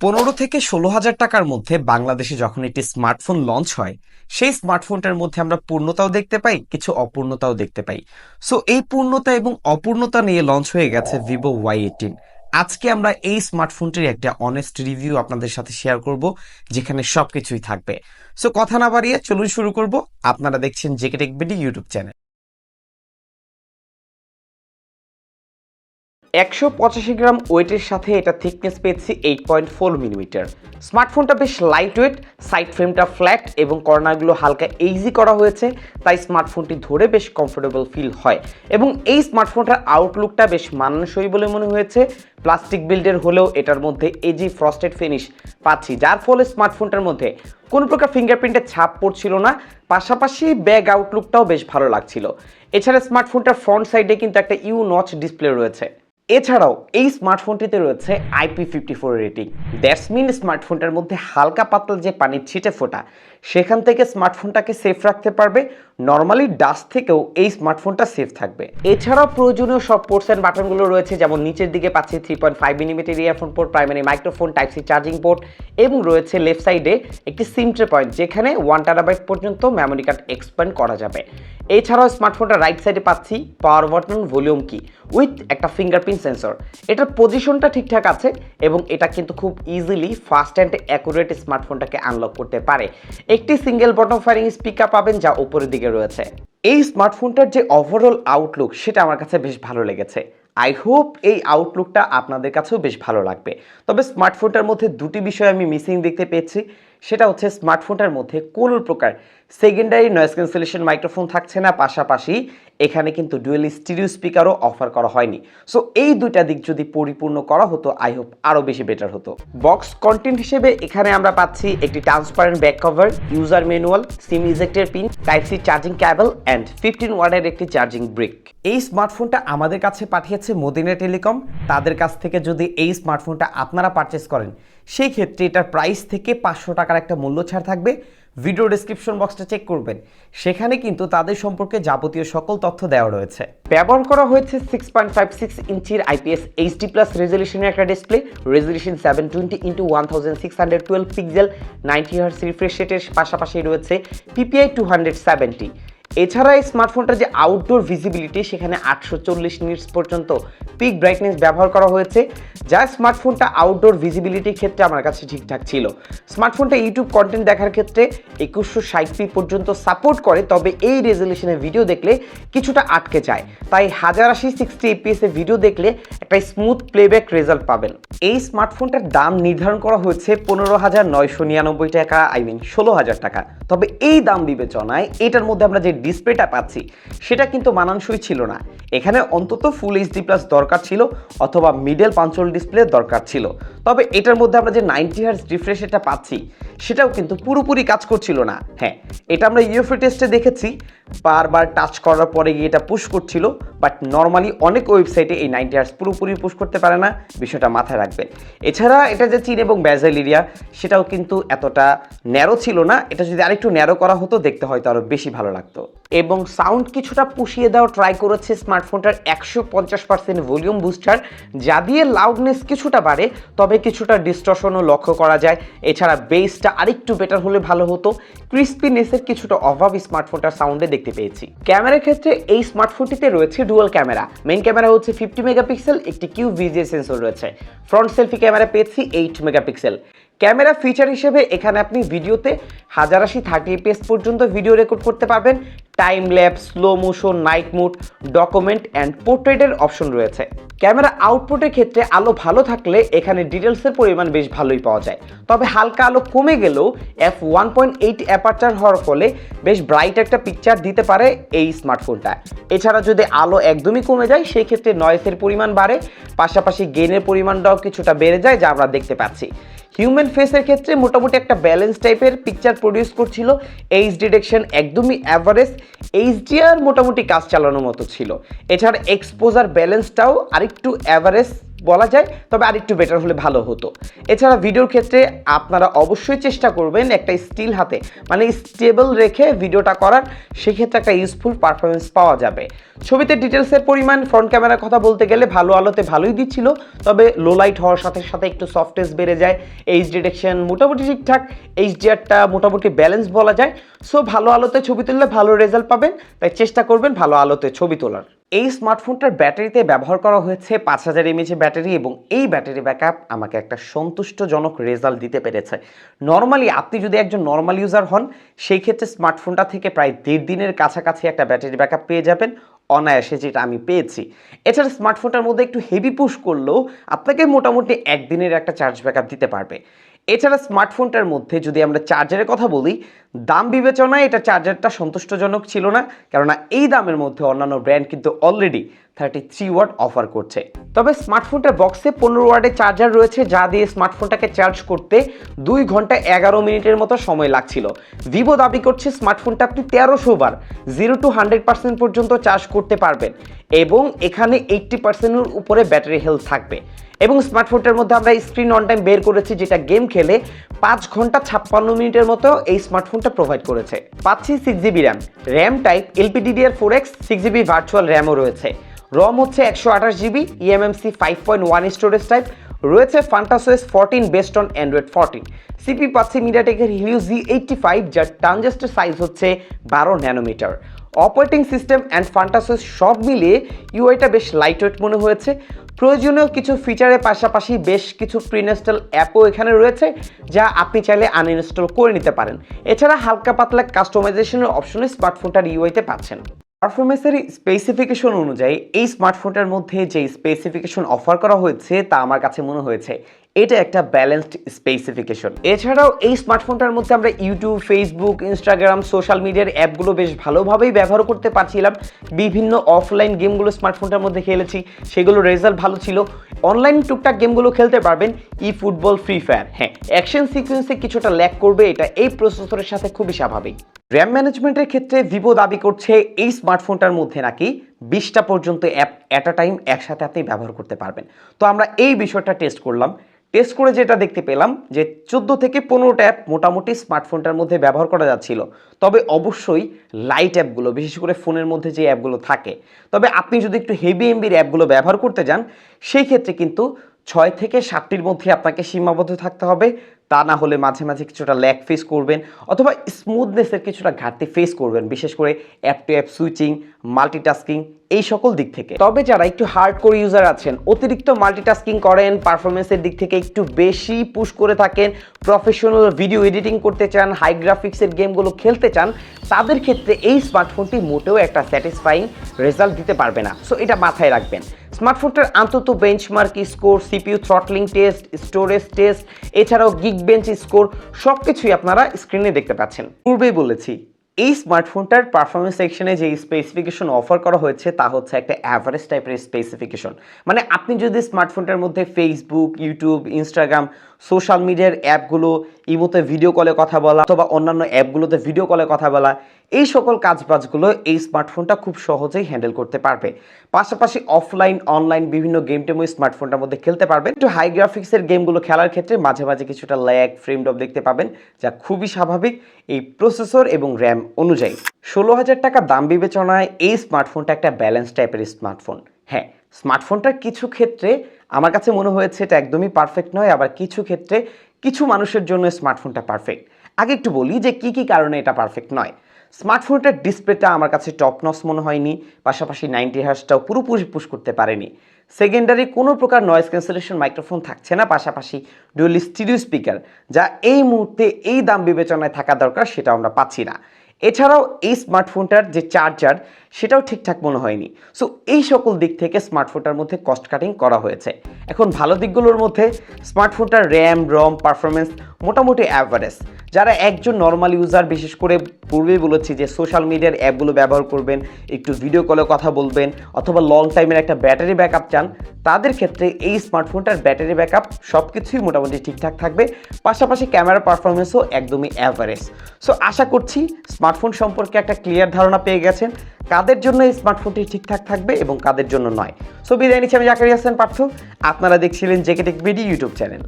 পনেরো থেকে ষোলো হাজার টাকার মধ্যে বাংলাদেশে যখন একটি স্মার্টফোন লঞ্চ হয়, সেই স্মার্টফোনটার মধ্যে আমরা পূর্ণতাও দেখতে পাই, কিছু অপূর্ণতাও দেখতে পাই। সো এই পূর্ণতা এবং অপূর্ণতা নিয়ে লঞ্চ হয়ে গেছে ভিভো ওয়াই এইটিন আজকে আমরা এই স্মার্টফোনটির একটা অনেস্ট রিভিউ আপনাদের সাথে শেয়ার করব, যেখানে সবকিছুই থাকবে। সো কথা না বাড়িয়ে চলুন শুরু করব। আপনারা দেখছেন জেকে টেকবিডি ইউটিউব চ্যানেল একশো পঁচাশি গ্রাম ওয়েটের সাথে এটা থিকনেস পেয়েছি এইট পয়েন্ট ফোর মিলিমিটার স্মার্টফোনটা বেশ লাইট ওয়েট সাইড ফ্রেমটা ফ্ল্যাট এবং কর্নারগুলো হালকা ইজি করা হয়েছে, তাই স্মার্টফোনটি ধরে বেশ কমফোর্টেবল ফিল হয়। এবং এই স্মার্টফোনটার আউটলুকটা বেশ মানানসই বলে মনে হয়েছে। প্লাস্টিক বিল্ডের হলেও এটার মধ্যে এজি ফ্রস্টেড ফিনিশ পাচ্ছি। যার ফলে স্মার্টফোনটার মধ্যে কোনো প্রকার ফিঙ্গারপ্রিন্টের ছাপ পড়ছিল না, পাশাপাশি ব্যাগ আউটলুকটাও বেশ ভালো লাগছিল। এছাড়া স্মার্টফোনটার ফ্রন্ট সাইডে কিন্তু একটা ইউ নচ ডিসপ্লে রয়েছে। এছাড়াও এই স্মার্টফোনটিতে রয়েছে IP fifty four rating that's mean স্মার্টফোনটার মধ্যে হালকা পাতলা যে পানির ছিটে ফোটা সেখান থেকে স্মার্টফোনটাকে সেফ রাখতে পারবে। নর্মালি ডাস্ট থেকেও এই স্মার্টফোনটা সেফ থাকবে। এছাড়াও প্রয়োজনীয় সব পোর্টস অ্যান্ড বাটনগুলো রয়েছে, যেমন নিচের দিকে পাচ্ছি three point five millimetre earphone port primary microphone type C charging port এবং রয়েছে লেফট সাইডে একটি সিম ট্রে পয়েন্ট যেখানে ওয়ান টারাবাইট পর্যন্ত মেমোরি কার্ড এক্সপ্যান্ড করা যাবে। এছাড়াও স্মার্টফোনটা রাইট সাইডে পাচ্ছি power button volume key with একটা ফিঙ্গারপ্রিন্ট সেন্সর এটার পজিশনটা ঠিকঠাক আছে এবং এটা কিন্তু খুব ইজিলি ফাস্ট অ্যান্ড অ্যাকুরেট স্মার্টফোনটাকে আনলক করতে পারে। একটি সিঙ্গেল বটম ফায়ারিং স্পিকার পাবেন যা উপরের দিকে রয়েছে। এই স্মার্টফোনটার যে ওভারঅল আউটলুক সেটা আমার কাছে বেশ ভালো লেগেছে। আই হোপ এই আউটলুকটা আপনাদের কাছেও বেশ ভালো লাগবে। তবে স্মার্টফোনটার মধ্যে দুটি বিষয় আমি মিসিং দেখতে পেয়েছি। সেটা হচ্ছে স্মার্টফোনটার মধ্যে কোন প্রকার সেকেন্ডারি নয়েজ ক্যান্সেলেশন মাইক্রোফোন থাকছে না, পাশাপাশি এখানে কিন্তু ডুয়েল স্টিরিও স্পিকারও অফার করা হয়নি। সো এই দুইটা দিক যদি পরিপূর্ণ করা হতো আই হোপ আরও বেশি বেটার হতো। বক্স কন্টেন্ট হিসেবে এখানে আমরা পাচ্ছি একটি transparent back cover user manual SIM ইজেক্টের pin type C charging cable and fifteen ওয়ার্ডের একটি চার্জিং ব্রিক এই স্মার্টফোনটা আমাদের কাছে পাঠিয়েছে মদিনা টেলিকম। তাদের কাছ থেকে যদি এই স্মার্টফোনটা আপনারা পারচেস করেন, সেই ক্ষেত্রে এটার প্রাইস থেকে পাঁচশো টাকার একটা মূল্য ছাড় থাকবে। ভিডিও ডিসক্রিপশন বক্সটা চেক করবেন। সেখানে কিন্তু তাদের সম্পর্কে যাবতীয় সকল তথ্য দেওয়া রয়েছে। ব্যবহার করা হয়েছে সিক্স পয়েন্ট ফাইভ সিক্স ইঞ্চির আইপিএস এইচডি প্লাস রেজলিউশনের একটা display resolution seven twenty into one thousand six hundred twelve pixel ninety hertz refresh রেটের পাশাপাশি রয়েছে পিপিআই টু হান্ড্রেড সেভেন্টি এছাড়া এই স্মার্টফোনটার যে আউটডোর ভিজিবিলিটি সেখানে আটশো চল্লিশ নিটস পর্যন্ত পিক ব্রাইটনেস ব্যবহার করা হয়েছে, যা স্মার্টফোনটা আউটডোর ভিজিবিলিটির ক্ষেত্রে আমার কাছে ঠিকঠাক ছিল। স্মার্টফোনটা ইউটিউব কন্টেন্ট দেখার ক্ষেত্রে একুশশো ষাট পি পর্যন্ত সাপোর্ট করে, তবে এই রেজলিউশনের ভিডিও দেখলে কিছুটা আটকে যায়। তাই হাজার আশি সিক্সটি এপিএস ভিডিও দেখলে একটা স্মুথ প্লেব্যাক রেজাল্ট পাবেন। এই স্মার্টফোনটার দাম নির্ধারণ করা হয়েছে পনেরো হাজার নয়শো নিরানব্বই টাকা আই মিন ষোলো হাজার টাকা। তবে এই দাম বিবেচনায় এটার মধ্যে আমরা যে ডিসপ্লেটা পাচ্ছি, সেটা কিন্তু মানানসই ছিল না। এখানে অন্তত ফুল এইচডি প্লাস দরকার ছিল, অথবা মিডল পাঞ্চল ডিসপ্লে দরকার ছিল। তবে এটার মধ্যে আমরা যে নাইনটি হার্স রিফ্রেশ এটা পাচ্ছি, সেটাও কিন্তু পুরোপুরি কাজ করছিল না। হ্যাঁ এটা আমরা ইউএফএ টেস্টে দেখেছি, বারবার টাচ করার পরে গিয়ে এটা পুশ করছিল বাট নর্মালি অনেক ওয়েবসাইটে এই নাইনটি হার্স পুরোপুরি পুশ করতে পারে না, বিষয়টা মাথায় রাখবেন। এছাড়া এটা যে চীন এবং ব্যাজেল এরিয়া সেটাও কিন্তু এতটা ন্যারো ছিল না, এটা যদি আরেকটু ন্যারো করা হতো, দেখতে হয়তো আরও বেশি ভালো লাগতো। এবং সাউন্ড কিছুটা পুষিয়ে দেওয়া ট্রাই করেছে স্মার্টফোনটার একশো পঞ্চাশ পার্সেন্ট ভলিউম বুস্টার যা দিয়ে লাউডনেস কিছুটা বাড়ে, তবে কিছুটা ডিস্টর্শনও লক্ষ্য করা যায়। এছাড়া বেসটা আরেকটু বেটার হলে ভালো হতো। ক্রিস্পিনেসের কিছুটা অভাব স্মার্টফোনটার সাউন্ডে দেখতে পেয়েছি। ক্যামেরার ক্ষেত্রে এই স্মার্টফোনটিতে রয়েছে ডুয়াল ক্যামেরা মেইন ক্যামেরা হচ্ছে ফিফটি মেগাপিক্সেল একটি কিউ ভিজিএ সেন্সর রয়েছে। ফ্রন্ট সেলফি ক্যামেরা পেয়েছি এইট মেগাপিক্সেল ক্যামেরা ফিচার হিসেবে এখানে আপনি ভিডিওতে হাজার আশি থার্টি এপিএস পর্যন্ত ভিডিও রেকর্ড করতে পারবেন। Time lapse slow motion night mode document and পোর্ট্রেটের option রয়েছে। ক্যামেরা আউটপুটের ক্ষেত্রে আলো ভালো থাকলে এখানে ডিটেলসের পরিমাণ বেশ ভালোই পাওয়া যায়। তবে হালকা আলো কমে গেলেও F one point eight aperture হওয়ার ফলে বেশ ব্রাইট একটা পিকচার দিতে পারে এই স্মার্টফোনটা এছাড়া যদি আলো একদমই কমে যায়, সেই ক্ষেত্রে নয়েসের পরিমাণ বাড়ে। পাশাপাশি গেনের পরিমাণটাও কিছুটা বেড়ে যায়, যা আমরা দেখতে পাচ্ছি। হিউম্যান ফেসের ক্ষেত্রে মোটামুটি একটা ব্যালেন্স টাইপের পিকচার প্রডিউস করছিল। এইচ ডিটেকশন একদমই অ্যাভারেজ এইচডিআর মোটামুটি কাজ চালানোর মতো ছিল। এছাড়া এক্সপোজার ব্যালেন্সটাও আরেকটু অ্যাভারেজ বলা যায়, তবে আরেকটু বেটার হলে ভালো হতো। এছাড়া ভিডিওর ক্ষেত্রে আপনারা অবশ্যই চেষ্টা করবেন একটা স্টিল হাতে মানে স্টেবল রেখে ভিডিওটা করার, সেক্ষেত্রে একটা ইউজফুল পারফরমেন্স পাওয়া যাবে। ছবিতে ডিটেলসের পরিমাণ ফ্রন্ট ক্যামেরার কথা বলতে গেলে ভালো আলোতে ভালোই দিচ্ছিল, তবে লো লাইট হওয়ার সাথে সাথে একটু সফটনেস বেড়ে যায়। এইচ ডিটেকশন মোটামুটি ঠিকঠাক এইচডিআরটা মোটামুটি ব্যালেন্স বলা যায়। সো ভালো আলোতে ছবি তুললে ভালো রেজাল্ট পাবেন, তাই চেষ্টা করবেন ভালো আলোতে ছবি তোলার। এই স্মার্টফোনটার ব্যাটারিতে ব্যবহার করা হয়েছে পাঁচ হাজার এমএচের ব্যাটারি এবং এই ব্যাটারি ব্যাকআপ আমাকে একটা সন্তুষ্টজনক রেজাল্ট দিতে পেরেছে। নর্মালি আপনি যদি একজন নর্মাল ইউজার হন, সেই ক্ষেত্রে স্মার্টফোনটা থেকে প্রায় দেড় দিনের কাছাকাছি একটা ব্যাটারি ব্যাকআপ পেয়ে যাবেন। অনায়াসে যেটা আমি পেয়েছি। এছাড়া স্মার্টফোনটার মধ্যে একটু হেভি পুশ করলেও আপনাকে মোটামুটি একদিনের একটা চার্জ ব্যাকআপ দিতে পারবে। এছাড়া স্মার্টফোনটার মধ্যে যদি আমরা চার্জারের কথা বলি, দাম বিবেচনায় এটা চার্জারটা সন্তুষ্টজনক ছিল না। কেননা এই দামের মধ্যে অন্যান্য ব্র্যান্ড কিন্তু already thirty three watt offer করছে। তবে স্মার্টফোনটার বক্সে পনেরো ওয়ার্ডের চার্জার রয়েছে, যা দিয়ে স্মার্টফোনটাকে চার্জ করতে দুই ঘণ্টা এগারো মিনিটের মতো সময় লাগছিল। ভিভো দাবি করছে স্মার্টফোনটা আপনি তেরোশো বার জিরো টু হান্ড্রেড পার্সেন্ট পর্যন্ত চার্জ করতে পারবেন এবং এখানে এইট্টি পার্সেন্টের উপরে ব্যাটারি হেলথ থাকবে। এবং স্মার্টফোনটার মধ্যে আমরা স্ক্রিন অন টাইম বের করেছি, যেটা গেম খেলে পাঁচ ঘণ্টা ছাপ্পান্ন মিনিটের মতো এই স্মার্টফোনটা প্রোভাইড করেছে। পাচ্ছি six GB RAM RAM type LPDDR four X six GB virtual র্যামও রয়েছে। রম হচ্ছে একশো আঠাশ GB eMMC five point one storage type রয়েছে Funtouch OS fourteen based on Android fourteen C P মিডিয়াটেকের Helio G eighty five যার ট্রানজাস্টের size হচ্ছে বারো nanometre operating system and Funtouch OS সব মিলিয়ে ইউআইটা বেশ লাইটওয়েট মনে হয়েছে। প্রয়োজনীয় কিছু ফিচারের পাশাপাশি বেশ কিছু প্রিনস্টল অ্যাপও এখানে রয়েছে, যা আপনি চাইলে আনইনস্টল করে নিতে পারেন। এছাড়া হালকা পাতলা কাস্টমাইজেশনের অপশনে স্মার্টফোনটার ইউআইতে পাচ্ছেন। পারফরমেন্সের স্পেসিফিকেশন অনুযায়ী এই স্মার্টফোনটার মধ্যে যে স্পেসিফিকেশন অফার করা হয়েছে, তা আমার কাছে মনে হয়েছে, এটা একটা ব্যালেন্সড স্পেসিফিকেশন এছাড়াও এই স্মার্টফোনটার মধ্যে আমরা ইউটিউব ফেসবুক ইনস্টাগ্রাম সোশ্যাল মিডিয়ার অ্যাপগুলো বেশ ভালোভাবেই ব্যবহার করতে পারছিলাম। বিভিন্ন অফলাইন গেমগুলো স্মার্টফোনটার মধ্যে খেলেছি, সেগুলো রেজাল্ট ভালো ছিল। অনলাইন টুকটাক গেমগুলো খেলতে পারবেন ই ফুটবল ফ্রি ফায়ার হ্যাঁ। অ্যাকশন সিকোয়েন্সে কিছুটা ল্যাক করবে, এটা এই প্রসেসরের সাথে খুবই স্বাভাবিক। র্যাম ম্যানেজমেন্টের ক্ষেত্রে ভিভো দাবি করছে, এই স্মার্টফোনটার মধ্যে নাকি বিশটা পর্যন্ত অ্যাপ অ্যাট আ টাইম একসাথে আপনি ব্যবহার করতে পারবেন। তো আমরা এই বিষয়টা টেস্ট করলাম। টেস্ট করে যেটা দেখতে পেলাম যে চোদ্দ থেকে পনেরোটা অ্যাপ মোটামুটি স্মার্টফোনটার মধ্যে ব্যবহার করা যাচ্ছিল। তবে অবশ্যই লাইট অ্যাপগুলো বিশেষ করে ফোনের মধ্যে যে অ্যাপগুলো থাকে। তবে আপনি যদি একটু হেভি এমবির অ্যাপগুলো ব্যবহার করতে যান, সেই ক্ষেত্রে কিন্তু ছয় থেকে সাতটির মধ্যে আপনাকে সীমাবদ্ধ থাকতে হবে। তা না হলে মাঝে মাঝে কিছুটা ল্যাক ফেস করবেন অথবা স্মুথনেসের কিছুটা ঘাটতি ফেস করবেন, বিশেষ করে app to app switching multitasking এই সকল দিক থেকে। তবে যারা একটু হার্ড কোর ইউজার আছেন, অতিরিক্ত মাল্টিটাস্কিং করেন পারফরমেন্সের দিক থেকে একটু বেশি পুশ করে থাকেন প্রফেশনাল ভিডিও এডিটিং করতে চান হাই গ্রাফিক্সের গেমগুলো খেলতে চান, তাদের ক্ষেত্রে এই স্মার্টফোনটি মোটেও একটা স্যাটিসফাইং রেজাল্ট দিতে পারবে না। সো এটা মাথায় রাখবেন। স্মার্টফোনটার আন্তত benchmark score CPU throttling test storage test এছাড়াও গিগ বেঞ্চ স্কোর সব কিছুই আপনারা স্ক্রিনে দেখতে পাচ্ছেন। পূর্বেই বলেছি, এই স্মার্টফোনটার পারফরমেন্স সেকশনে যে স্পেসিফিকেশন অফার করা হয়েছে, তা হচ্ছে একটা অ্যাভারেজ টাইপের স্পেসিফিকেশন মানে আপনি যদি স্মার্টফোনটার মধ্যে ফেসবুক ইউটিউব ইনস্টাগ্রাম সোশ্যাল মিডিয়ার অ্যাপগুলো, ইমোতে ভিডিও কলে কথা বলা অথবা অন্যান্য অ্যাপগুলোতে ভিডিও কলে কথা বলা, এই সকল কাজবাজগুলো এই স্মার্টফোনটা খুব সহজেই হ্যান্ডেল করতে পারবে। পাশাপাশি অফলাইন অনলাইন বিভিন্ন গেম টেমও স্মার্টফোনটার মধ্যে খেলতে পারবেন। একটু হাই গ্রাফিক্সের গেমগুলো খেলার ক্ষেত্রে মাঝে মাঝে কিছুটা ল্যাগ ফ্রেম ড্রপ দেখতে পাবেন, যা খুবই স্বাভাবিক এই প্রসেসর এবং র্যাম অনুযায়ী। ষোলো হাজার টাকা দাম বিবেচনায় এই স্মার্টফোনটা একটা ব্যালেন্স টাইপের স্মার্টফোন হ্যাঁ স্মার্টফোনটার কিছু ক্ষেত্রে আমার কাছে মনে হয়েছে এটা একদমই পারফেক্ট নয়, আবার কিছু ক্ষেত্রে কিছু মানুষের জন্য স্মার্টফোনটা পারফেক্ট আগে একটু বলি যে কি কি কারণে এটা পারফেক্ট নয়। স্মার্টফোনটার ডিসপ্লেটা আমার কাছে টপ নস মনে হয়নি, পাশাপাশি নাইনটি হার্সটাও পুরোপুরি পুশ করতে পারেনি। সেকেন্ডারি কোনো প্রকার নয়েজ ক্যান্সেলেশন মাইক্রোফোন থাকছে না, পাশাপাশি ডুয়েল স্টিডিও স্পিকার যা এই মুহূর্তে এই দাম বিবেচনায় থাকা দরকার সেটা আমরা পাচ্ছি না। এছাড়াও এই স্মার্টফোনটার যে চার্জার সেটাও ঠিকঠাক মনে হয়নি। সো এই সকল দিক থেকে স্মার্টফোনটার মধ্যে কস্ট কাটিং করা হয়েছে। এখন ভালো দিকগুলোর মধ্যে স্মার্টফোনটার র্যাম রম পারফরমেন্স মোটামুটি অ্যাভারেজ যারা একজন নর্মাল ইউজার বিশেষ করে পূর্বেই বলেছি যে সোশ্যাল মিডিয়ার অ্যাপগুলো ব্যবহার করবেন, একটু ভিডিও কলে কথা বলবেন, অথবা লং টাইমের একটা ব্যাটারি ব্যাকআপ চান, তাদের ক্ষেত্রে এই স্মার্টফোনটার ব্যাটারি ব্যাকআপ সব কিছুই মোটামুটি ঠিকঠাক থাকবে। পাশাপাশি ক্যামেরা পারফরমেন্সও একদমই অ্যাভারেজ সো আশা করছি স্মার্টফোন সম্পর্কে একটা ক্লিয়ার ধারণা পেয়ে গেছেন। কাদের জন্য এই স্মার্টফোনটি ঠিকঠাক থাকবে এবং কাদের জন্য নয়? সো বিদায় নিচ্ছি আমি জাকারি হাসান, পার্থ। আপনারা দেখছিলেন জেকেটেক বিডি ইউটিউব চ্যানেল